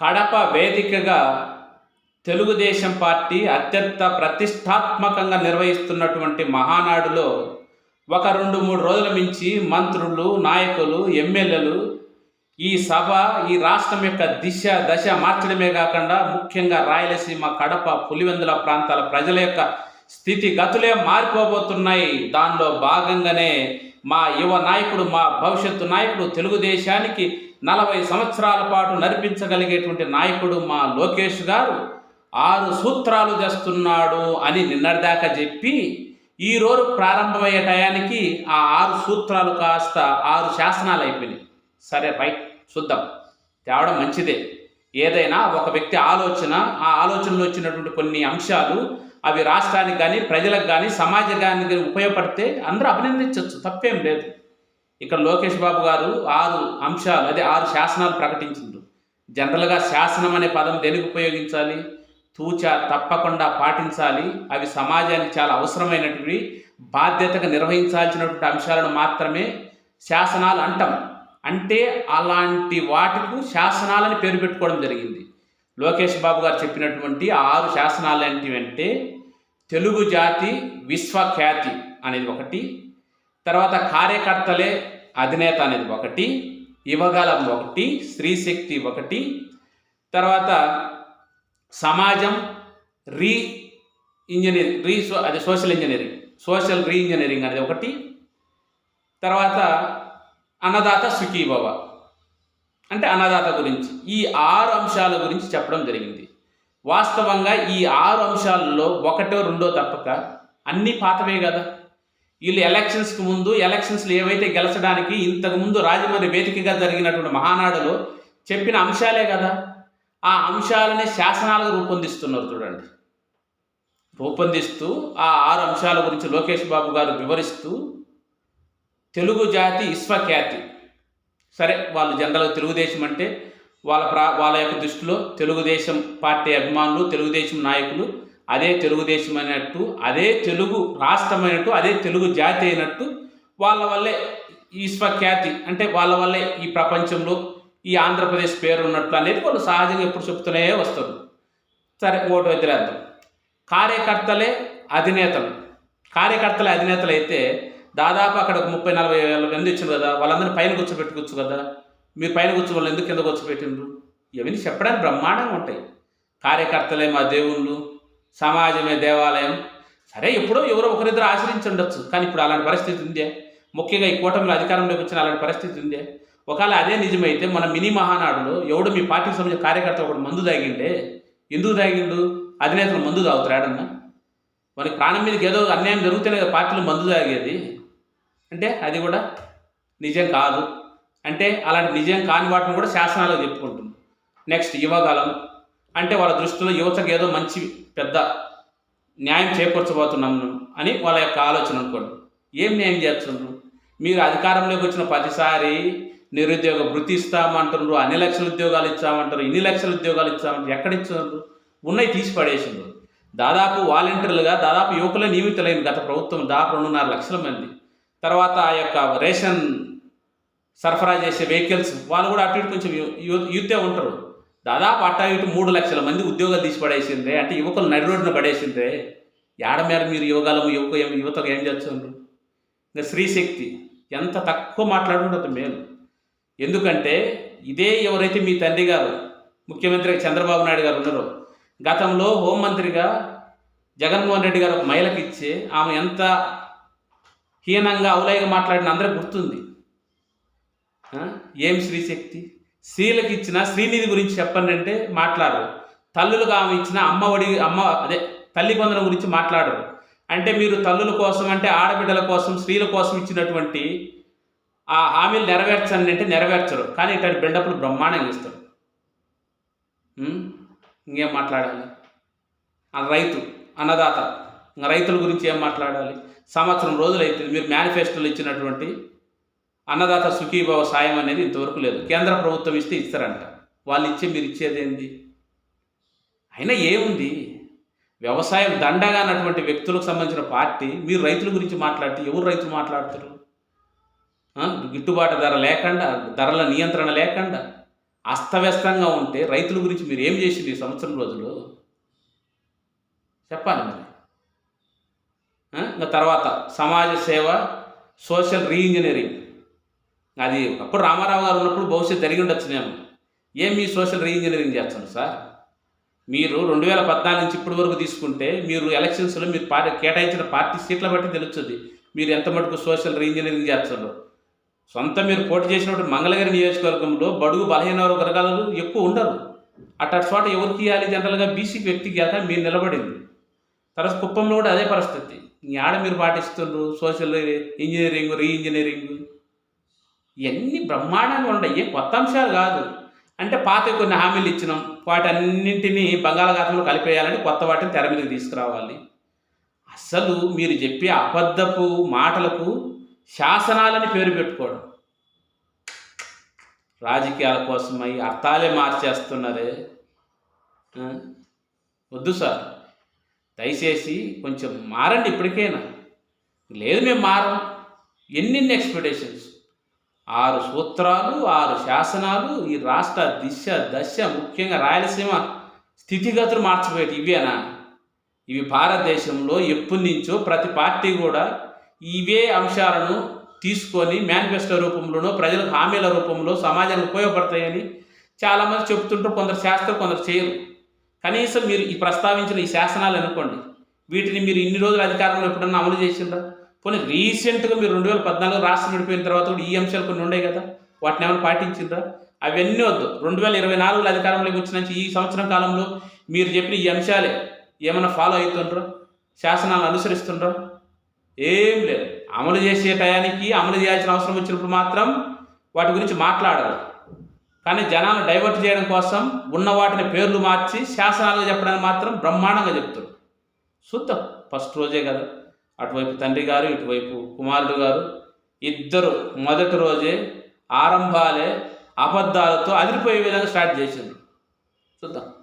కడప వేదికగా తెలుగుదేశం పార్టీ అత్యంత ప్రతిష్టాత్మకంగా నిర్వహిస్తున్నటువంటి మహానాడులో ఒక రెండు మూడు రోజుల మించి మంత్రులు నాయకులు ఎమ్మెల్యేలు ఈ సభ ఈ రాష్ట్రం యొక్క దిశ దశ మార్చడమే కాకుండా ముఖ్యంగా రాయలసీమ కడప పులివెందుల ప్రాంతాల ప్రజల యొక్క స్థితిగతులే మారిపోబోతున్నాయి. దానిలో భాగంగానే మా యువ నాయకుడు మా భవిష్యత్తు నాయకుడు తెలుగుదేశానికి నలభై సంవత్సరాల పాటు నడిపించగలిగేటువంటి నాయకుడు మా లోకేష్ గారు ఆరు సూత్రాలు తెస్తున్నాడు అని నిన్నటిదాకా చెప్పి ఈ రోజు ప్రారంభమయ్యే టయానికి ఆ ఆరు సూత్రాలు కాస్త ఆరు శాసనాలు అయిపోయినాయి. సరే రైట్ చూద్దాం. తేవడం మంచిదే. ఏదైనా ఒక వ్యక్తి ఆలోచన ఆ ఆలోచనలో వచ్చినటువంటి కొన్ని అంశాలు అవి రాష్ట్రానికి కానీ ప్రజలకు కానీ సమాజానికి కానీ ఉపయోగపడితే అందరూ అభినందించవచ్చు తప్పేం లేదు. ఇక్కడ లోకేష్ బాబు గారు ఆరు అంశాలు అదే ఆరు శాసనాలు ప్రకటించిండ్రు. జనరల్గా శాసనం అనే పదం దేనికి ఉపయోగించాలి? తూచ తప్పకుండా పాటించాలి. అవి సమాజానికి చాలా అవసరమైనటువంటి బాధ్యతగా నిర్వహించాల్సినటువంటి అంశాలను మాత్రమే శాసనాలు అంటాం. అంటే అలాంటి వాటికు శాసనాలని పేరు పెట్టుకోవడం జరిగింది. లోకేష్ బాబు గారు చెప్పినటువంటి ఆరు శాసనాలు ఏంటివంటే తెలుగు జాతి విశ్వఖ్యాతి అనేది ఒకటి తర్వాత కార్యకర్తలే అధినేత అనేది ఒకటి యువగలం ఒకటి స్త్రీశక్తి ఒకటి తర్వాత సమాజం రీ ఇంజనీరింగ్ రీ సో అది social engineering social re engineering అనేది ఒకటి తర్వాత అన్నదాత సుఖీభవ. అంటే అన్నదాత గురించి ఈ ఆరు అంశాల గురించి చెప్పడం జరిగింది. వాస్తవంగా ఈ ఆరు అంశాలలో ఒకటో రెండో తప్పక అన్నీ పాతవే కదా. వీళ్ళు ఎలక్షన్స్కి ముందు ఎలక్షన్స్లో ఏవైతే గెలచడానికి ఇంతకుముందు రాజమండ్రి వేదికగా జరిగినటువంటి మహానాడులో చెప్పిన అంశాలే కదా. ఆ అంశాలనే శాసనాలుగా రూపొందిస్తున్నారు చూడండి. రూపొందిస్తూ ఆ ఆరు అంశాల గురించి లోకేష్ బాబు గారు వివరిస్తూ తెలుగు జాతి విశ్వఖ్యాతి. సరే వాళ్ళు జనరల్గా తెలుగుదేశం అంటే వాళ్ళ ప్రా వాళ్ళ యొక్క దృష్టిలో తెలుగుదేశం పార్టీ అభిమానులు తెలుగుదేశం నాయకులు అదే తెలుగుదేశం అయినట్టు అదే తెలుగు రాష్ట్రమైనట్టు అదే తెలుగు జాతి అయినట్టు వాళ్ళ వల్లే ఈ విశ్వఖ్యాతి అంటే వాళ్ళ వల్లే ఈ ప్రపంచంలో ఈ ఆంధ్రప్రదేశ్ పేరు ఉన్నట్లు అనేది వాళ్ళు సహజంగా ఎప్పుడు చెప్తూనే వస్తారు. సరే ఓటు వదిలేద్దాం కార్యకర్తలే అధినేతలు. కార్యకర్తలే అధినేతలు అయితే దాదాపు అక్కడ ఒక ముప్పై నలభై వేల మంది ఇచ్చారు కదా వాళ్ళందరినీ పైన కూర్చోబెట్టుకోవచ్చు కదా. మీరు పైన కూర్చో వాళ్ళు ఎందుకు కింద కూర్చోబెట్టిండ్రు? ఇవన్నీ చెప్పడానికి బ్రహ్మాండంగా ఉంటాయి. కార్యకర్తలే మా దేవుళ్ళు సమాజమే దేవాలయం. సరే ఎప్పుడో ఎవరో ఒకరిద్దరు ఆశ్రయించి ఉండొచ్చు కానీ ఇప్పుడు అలాంటి పరిస్థితి ఉందే. ముఖ్యంగా ఈ కూటమిలో అధికారంలోకి వచ్చిన అలాంటి పరిస్థితి ఉందే. ఒకవేళ అదే నిజమైతే మన మినీ మహానాడులో ఎవడు మీ పార్టీకి సంబంధించిన కార్యకర్త ఒకడు మందు తాగిండే ఎందుకు తాగిండు? అధినేతలు మందు తాగుతాడన్నా మనకి ప్రాణం మీదకి ఏదో అన్యాయం జరుగుతేనే కదా పార్టీలు మందు తాగేది. అంటే అది కూడా నిజం కాదు. అంటే అలాంటి నిజం కాని వాటిని కూడా శాసనాలు చెప్పుకుంటుంది. నెక్స్ట్ యువగలం అంటే వాళ్ళ దృష్టిలో యువతకు ఏదో మంచి పెద్ద న్యాయం చేకూర్చబోతున్నాను అని వాళ్ళ యొక్క ఆలోచన అనుకోండి. ఏం న్యాయం చేస్తున్నారు? మీరు అధికారంలోకి వచ్చిన ప్రతిసారి నిరుద్యోగ వృత్తి ఇస్తామంటారు అన్ని లక్షల ఉద్యోగాలు ఇచ్చామంటారు ఇన్ని లక్షల ఉద్యోగాలు ఇచ్చామంటారు ఎక్కడ ఇచ్చారు? ఉన్నాయి తీసి పడేసిండ్రు. దాదాపు వాలంటీర్లుగా దాదాపు యువకులే నియమితులైన గత ప్రభుత్వం దాదాపు రెండున్నర లక్షల మంది. తర్వాత ఆ యొక్క రేషన్ సరఫరా చేసే వెహికల్స్ వాళ్ళు కూడా అటు ఇటు కొంచెం యూ- యూతే ఉంటారు. దాదాపు అట్టా ఇటు మూడు లక్షల మంది ఉద్యోగాలు తీసి పడేసిందే అంటే యువకులు నడిరోడ్డున పడేసిందే ఏడ మేర మీరు యువగాలము యువక యువతకు ఏం చేస్తుండ్రు? ఇంకా స్త్రీశక్తి ఎంత తక్కువ మాట్లాడుకుంటే మేలు. ఎందుకంటే ఇదే ఎవరైతే మీ తండ్రి గారు ముఖ్యమంత్రి చంద్రబాబు నాయుడు గారు ఉన్నారో గతంలో హోంమంత్రిగా జగన్మోహన్ రెడ్డి గారు ఒక మహిళకి ఇచ్చి ఆమె ఎంత హీనంగా అవులైగా మాట్లాడిన అందరికి గుర్తుంది. ఏం స్త్రీశక్తి? స్త్రీలకు ఇచ్చిన శ్రీనిధి గురించి చెప్పండి అంటే మాట్లాడరు. తల్లులకు ఆమె ఇచ్చిన అమ్మ ఒడి అమ్మ అదే తల్లి పొందన గురించి మాట్లాడరు. అంటే మీరు తల్లుల కోసం అంటే ఆడబిడ్డల కోసం స్త్రీల కోసం ఇచ్చినటువంటి ఆ హామీలు నెరవేర్చండి అంటే నెరవేర్చరు. కానీ ఇట్లాంటి బిల్డప్లు బ్రహ్మాండంగా ఇస్తారు ఇంకేం మాట్లాడాలి? ఆ రైతు అన్నదాత ఇంకా రైతుల గురించి ఏం మాట్లాడాలి? సంవత్సరం రోజులు అవుతుంది మీరు మేనిఫెస్టోలు ఇచ్చినటువంటి అన్నదాత సుఖీభావ సాయం అనేది ఇంతవరకు లేదు. కేంద్ర ప్రభుత్వం ఇస్తే ఇస్తారంట. వాళ్ళు ఇచ్చే మీరు ఇచ్చేదేంది అయినా ఏముంది? వ్యవసాయం దండగా అన్నటువంటి వ్యక్తులకు సంబంధించిన పార్టీ మీరు రైతుల గురించి మాట్లాడితే ఎవరు రైతులు మాట్లాడతారు? గిట్టుబాటు ధర లేకుండా ధరల నియంత్రణ లేకుండా అస్తవ్యస్తంగా ఉంటే రైతుల గురించి మీరు ఏం చేసింది ఈ సంవత్సరం రోజులు? చెప్పాలి మరి. ఇంకా తర్వాత సమాజ సేవ సోషల్ రీఇంజనీరింగ్. అది అప్పుడు రామారావు గారు ఉన్నప్పుడు భవిష్యత్ జరిగి ఉండొచ్చు నేను. ఏం మీ సోషల్ రీఇంజనీరింగ్ చేస్తాను సార్? మీరు రెండు వేల పద్నాలుగు నుంచి ఇప్పటి వరకు తీసుకుంటే మీరు ఎలక్షన్స్లో మీరు పార్టీ కేటాయించిన పార్టీ సీట్ల బట్టి తెలుస్తుంది. మీరు ఎంత మటుకు సోషల్ రీఇంజనీరింగ్ చేస్తారు సొంత మీరు పోటీ చేసినప్పుడు మంగళగిరి నియోజకవర్గంలో బడుగు బలహీన వర్గాలు ఎక్కువ ఉండరు. అట్టటి చోట ఎవరికి ఇవ్వాలి? జనరల్గా బీసీ వ్యక్తికి కాక మీరు నిలబడింది. తర్వాత కుప్పంలో కూడా అదే పరిస్థితి. ఆడ మీరు పాటిస్తున్నారు సోషల్ ఇంజనీరింగ్ రీ ఇంజనీరింగ్ ఇవన్నీ బ్రహ్మాండంగా ఉన్నాయి ఏం కొత్త అంశాలు కాదు. అంటే పాత కొన్ని హామీలు ఇచ్చినాం. వాటన్నింటినీ బంగాళాఖాతంలో కలిపేయాలని కొత్త వాటిని తెర మీదకి తీసుకురావాలి. అసలు మీరు చెప్పే అబద్ధపు మాటలకు శాసనాలని పేరు పెట్టుకోవడం. రాజకీయాల కోసమై అర్థాలే మార్చేస్తున్నారే. వద్దు సార్. దయచేసి కొంచెం మారండి ఇప్పటికైనా. లేదు మేము మారం. ఎన్నెన్ని ఎక్స్పెక్టేషన్స్? ఆరు సూత్రాలు ఆరు శాసనాలు ఈ రాష్ట్ర దిశ దశ ముఖ్యంగా రాయలసీమ స్థితిగతులు మార్చిపోయేటి ఇవేనా ఇవి భారతదేశంలో ఎప్పటి నుంచో ప్రతి పార్టీ కూడా ఇవే అంశాలను తీసుకొని మేనిఫెస్టో రూపంలోనో ప్రజలకు హామీల రూపంలో సమాజానికి ఉపయోగపడతాయని చాలామంది చెబుతుంటారు కొందరు శాస్త్రం కొందరు చేయరు. కనీసం మీరు ఈ ప్రస్తావించిన ఈ శాసనాలు అనుకోండి వీటిని మీరు ఇన్ని రోజులు అధికారంలో ఎప్పుడన్నా అమలు చేసిండ్రా? పోనీ రీసెంట్గా మీరు రెండు వేల పద్నాలుగు రాష్ట్రం విడిపోయిన తర్వాత కూడా ఈ అంశాలు కొన్ని ఉన్నాయి కదా? వాటిని ఏమైనా పాటించిండ్రా? అవన్నీ వద్దు. రెండు వేల ఇరవై నాలుగులో అధికారంలోకి వచ్చిన నుంచి ఈ సంవత్సరం కాలంలో మీరు చెప్పిన ఈ అంశాలే ఏమైనా ఫాలో అవుతుండ్రా? శాసనాలను అనుసరిస్తుండ్రా? ఏం లేదు. అమలు చేసే టయానికి అమలు చేయాల్సిన అవసరం వచ్చినప్పుడు మాత్రం వాటి గురించి మాట్లాడరు కానీ జనాలు డైవర్ట్ చేయడం కోసం ఉన్న వాటిని పేర్లు మార్చి శాసనాలుగా చెప్పడానికి మాత్రం బ్రహ్మాండంగా చెప్తారు చూద్దాం. ఫస్ట్ రోజే కదా. అటువైపు తండ్రి గారు ఇటువైపు కుమారుడు గారు ఇద్దరు మొదటి రోజే ఆరంభాలే అబద్ధాలతో అదిరిపోయే విధంగా స్టార్ట్ చేసిండ్రు. చూద్దాం.